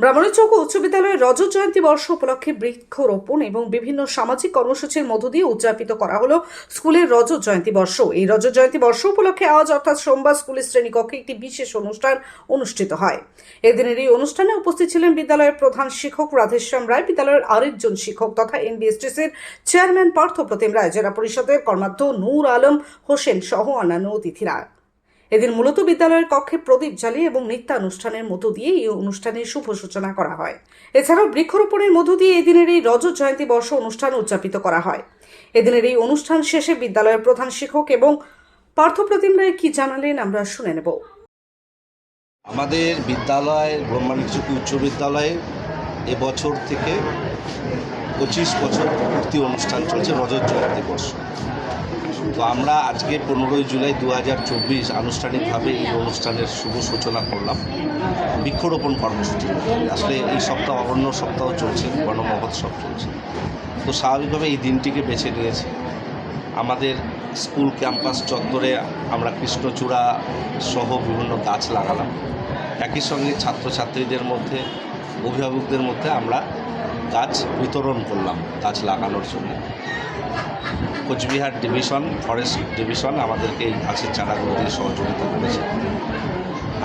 ব্রাহ্মণীচৌক উচ্চ বিদ্যালয়ের রজত জয়ন্তী বর্ষ উপলক্ষে বৃক্ষরোপণ এবং বিভিন্ন সামাজিক কর্মসূচির মধ্য দিয়ে উদযাপিত করা হলো স্কুলের রজত জয়ন্তী বর্ষ। এই রজত জয়ন্তী বর্ষ উপলক্ষে আজ অর্থাৎ সোমবার স্কুলের শ্রেণীকক্ষে একটি বিশেষ অনুষ্ঠান অনুষ্ঠিত হয়। এদিনের এই অনুষ্ঠানে উপস্থিত ছিলেন বিদ্যালয়ের প্রধান শিক্ষক রাধেশ্যাম রায়, বিদ্যালয়ের আরেকজন শিক্ষক তথা এনবিএসটিসির চেয়ারম্যান পার্থ প্রতিম রায়, জেলা পরিষদের কর্মাধ্যক্ষ নূর আলম হোসেন সহ অন্যান্য অতিথিরা। এদিন মূলত বিদ্যালয়ের কক্ষে প্রদীপ জ্বালিয়ে এবং নৃত্যানুষ্ঠানের মধ্য দিয়ে এই অনুষ্ঠানের শুভ সূচনা করা হয়। এছাড়াও বৃক্ষরোপণের মধ্য দিয়ে এদিনের এই রজত জয়ন্তী বর্ষ অনুষ্ঠান উদযাপিত করা হয়। এদিনের এই অনুষ্ঠান শেষে বিদ্যালয়ের প্রধান শিক্ষক এবং পার্থপ্রতিম রায় কি জানালেন আমরা শুনে নেব। আমাদের বিদ্যালয় ব্রহ্মাণ্ডিচুকি উচ্চ বিদ্যালয়ে এবছর থেকে পঁচিশ বছর পূর্তি অনুষ্ঠান চলছে রজত জয়ন্তী বর্ষ। তো আমরা আজকে পনেরোই জুলাই দু হাজার চব্বিশ আনুষ্ঠানিকভাবে এই অনুষ্ঠানের শুভ সূচনা করলাম। বৃক্ষরোপণ কর্মসূচি। আসলে এই সপ্তাহ অন্য সপ্তাহ চলছে, বন মহোৎসব চলছে। তো স্বাভাবিকভাবে এই দিনটিকে বেছে নিয়েছি। আমাদের স্কুল ক্যাম্পাস চত্বরে আমরা কৃষ্ণচূড়া সহ বিভিন্ন গাছ লাগালাম। একই সঙ্গে ছাত্রছাত্রীদের মধ্যে, অভিভাবকদের মধ্যে আমরা গাছ বিতরণ করলাম গাছ লাগানোর জন্য। কোচবিহার ডিভিশন, ফরেস্ট ডিভিশন আমাদেরকে এই গাছের চারাগুলো দিয়ে সহযোগিতা করেছে।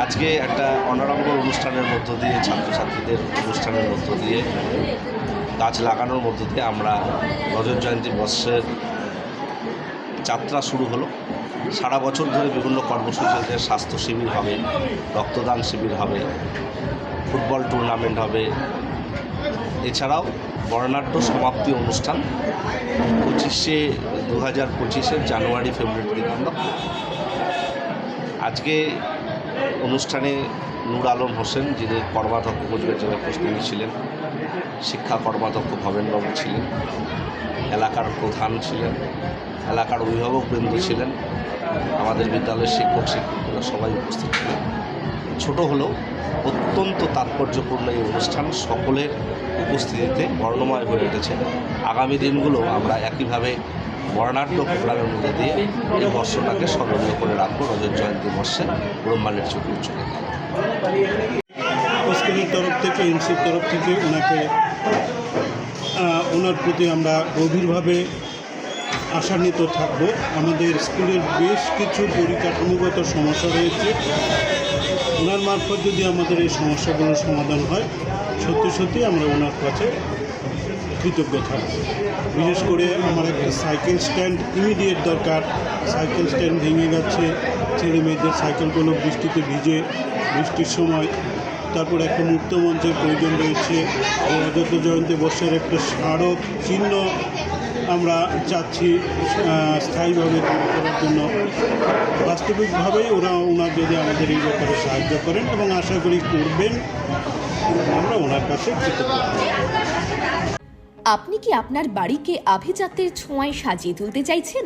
আজকে একটা অনারম্বর অনুষ্ঠানের মধ্য দিয়ে, ছাত্রছাত্রীদের অনুষ্ঠানের মধ্য দিয়ে, গাছ লাগানোর মধ্য দিয়ে আমরা রজত জয়ন্তী বর্ষের যাত্রা শুরু হলো। সারা বছর ধরে বিভিন্ন কর্মসূচিতে স্বাস্থ্য শিবির হবে, রক্তদান শিবির হবে, ফুটবল টুর্নামেন্ট হবে এছাড়াও বর্ণাঢ্য সমাপ্তি অনুষ্ঠান পঁচিশে দু হাজার পঁচিশের জানুয়ারি, ফেব্রুয়ারি থেকে আমরা আজকে অনুষ্ঠানে নূর আলম হোসেন, যিনি কর্মাধ্যক্ষ কোচবিহার জেলা প্রস্তুতি ছিলেন, শিক্ষা কর্মাধ্যক্ষ ভবেনবাবু ছিলেন, এলাকার প্রধান ছিলেন, এলাকার অভিভাবকবৃন্দ ছিলেন, আমাদের বিদ্যালয়ের শিক্ষক, শিক্ষিকারা সবাই উপস্থিত ছিলেন। ছোট হলেও অত্যন্ত তাৎপর্যপূর্ণ এই অনুষ্ঠান সকলের উপস্থিতিতে বর্ণময় হয়ে উঠেছে। আগামী দিনগুলো আমরা একইভাবে বর্ণাঢ্য প্রোগ্রামের মধ্যে দিয়ে এই বর্ষটাকে স্মরণীয় করে রাখব রজত জয়ন্তী বর্ষে ব্রহ্মাণ্ডের চোখে উচ্চ স্কুলের তরফ থেকে এনসির তরফ থেকে ওনাকে ওনার প্রতি আমরা গভীরভাবে আশান্বিত থাকব। আমাদের স্কুলের বেশ কিছু পরিকাঠামোগত সমস্যা রয়েছে। ওনার মারফত যদি আমাদের এই সমস্যাগুলোর সমাধান হয়, সত্যি সত্যি আমরা ওনার কাছে কৃতজ্ঞ থাকব। বিশেষ করে আমার একটা সাইকেল স্ট্যান্ড ইমিডিয়েট দরকার। সাইকেল স্ট্যান্ড ভেঙে যাচ্ছে ছেলে মেয়েদের সাইকেলগুলো বৃষ্টিতে ভিজে, বৃষ্টির সময়। তারপর একটা মুক্ত মঞ্চের প্রয়োজন রয়েছে। রজত জয়ন্তী বর্ষের একটা স্মারক চিহ্ন। আমরা চাচ্ছি স্থায়ীভাবে দূর করার জন্য। বাস্তবিকভাবেই ওরা ওনার যদি আমাদের এই ব্যাপারে সাহায্য করেন এবং আশা করি করবেন, আমরা ওনার কাছে আপনি কি আপনার বাড়িকে আভিজাত্যের ছোঁয়ায় সাজিয়ে তুলতে চাইছেন?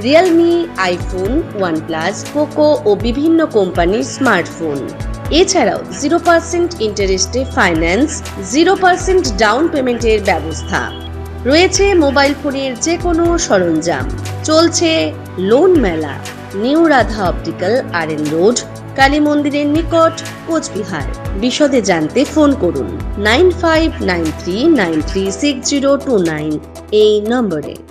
Realme iPhone OnePlus Poco ও বিভিন্ন কোম্পানির স্মার্টফোন এছাড়াও জিরো পার্সেন্ট ইন্টারেস্টে ফাইন্যান্স জিরো পার্সেন্ট ডাউন পেমেন্টের ব্যবস্থা। রয়েছে মোবাইল ফোনের যে কোনো সরঞ্জাম। চলছে লোন মেলা নিউ রাধা অপটিক্যাল আর এন রোড কালী মন্দিরের নিকট, কোচবিহার। বিশদে জানতে ফোন করুন nine five nine three nine three six zero two nine এই নম্বরে।